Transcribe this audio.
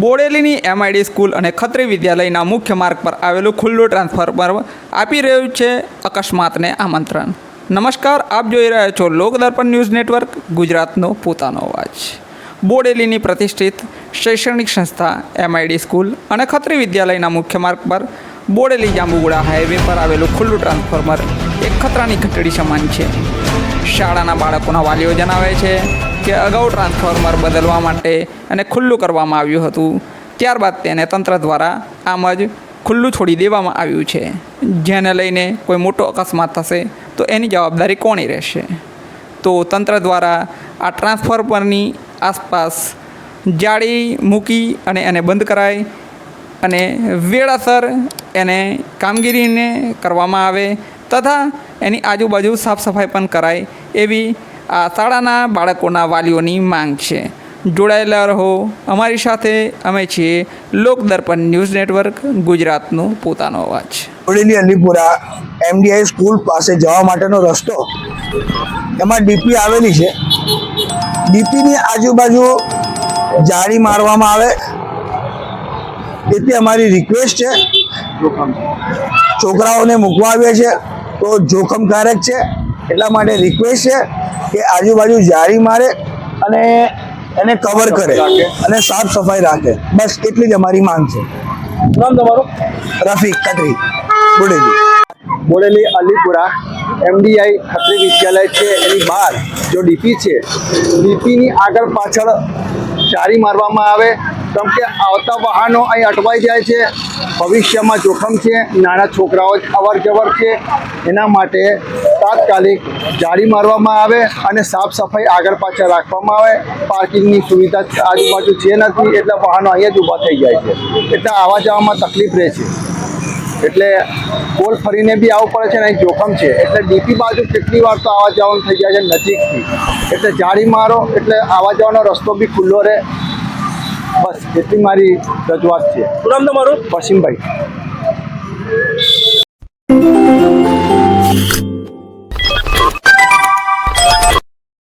બોડેલીની એમઆઈડી school અને ખત્રી વિદ્યાલયના મુખ્ય માર્ગ પર આવેલું ખુલ્લું ટ્રાન્સફોર્મર આપી રહ્યું છે અકસ્માતને આમંત્રણ. નમસ્કાર, આપ જોઈ રહ્યા છો લોકદર્પણ ન્યૂઝ નેટવર્ક, ગુજરાતનો પોતાનો અવાજ. બોડેલીની પ્રતિષ્ઠિત શૈક્ષણિક સંસ્થા એમઆઈડી સ્કૂલ અને ખત્રી વિદ્યાલયના મુખ્ય માર્ગ પર બોડેલી જાંબુગુડા હાઈવે પર આવેલું ખુલ્લું ટ્રાન્સફોર્મર એક ખતરાની ઘટડી સમાન છે. શાળાના બાળકોના વાલીઓ જણાવે છે કે અગાઉ ટ્રાન્સફોર્મર બદલવા માટે અને ખુલ્લું કરવામાં આવ્યું હતું. ત્યારબાદ તેને તંત્ર દ્વારા આમ જ ખુલ્લું છોડી દેવામાં આવ્યું છે. જેને લઈને કોઈ મોટો અકસ્માત થશે તો એની જવાબદારી કોની રહેશે? તો તંત્ર દ્વારા આ ટ્રાન્સફોર્મરની આસપાસ જાળી મૂકી અને એને બંધ કરાય અને વેળાસર એને કામગીરીને કરવામાં આવે તથા એની આજુબાજુ સાફ સફાઈ પણ કરાય એવી આ શાળાના બાળકોના વાલીઓની માંગ છે. જોડાયેલા રહો. અમારી સાથે અમે છીએ લોકદર્પણ ન્યૂઝ નેટવર્ક, ગુજરાતનું પોતાનો અવાજ. બોડેલી અલીપુરા એમડીઆઈ સ્કૂલ પાસે જવા માટેનો રસ્તો. એમાં ડીપી આવેલી છે. ડીપીની આજુબાજુ જાળી મારવામાં આવે. તેથી અમારી રિક્વેસ્ટ છે. છોકરાઓને મૂકવા આવે છે. તો જોખમકારક છે. એટલા માટે રિક્વેસ્ટ છે કે આજુબાજુ જારી મારે અને એને કવર કરે અને સાફ સફાઈ રાખે. બસ એટલી જ અમારી માંગ છે. નામ તમારું? રફીક કટરી બોડેલી. બોડેલી અલીપુરા એમડીઆઈ ખત્રી વિદ્યાલય છે. એની બહાર જો ડીપી છે ડીપીની આગળ પાછળ જારી મારવામાં આવે. કેમ કે આવતા વાહનો અહીં અટવાઈ જાય છે. ભવિષ્યમાં જોખમ છે. નાના છોકરાઓ અવર જવર છે. એના માટે તાત્કાલિક જાળી મારવામાં આવે અને સાફ સફાઈ આગળ પાછળ રાખવામાં આવે. પાર્કિંગની સુવિધા આજુબાજુ છે નથી એટલે વાહનો અહીંયા જ ઊભા થઈ જાય છે. એટલે આવવા જવામાં તકલીફ રહે છે. એટલે ગોલ ફરીને બી આવવું પડે છે ને અહીં જોખમ છે. એટલે ડીપી બાજુ કેટલી વાર તો આવવા જવાનું થઈ જાય છે નજીકથી. એટલે જાળી મારો એટલે આવવા જવાનો રસ્તો બી ખુલ્લો રહે. બસ એટલી મારી રજૂઆત છે. શું નામ તમારું? વસીમભાઈ.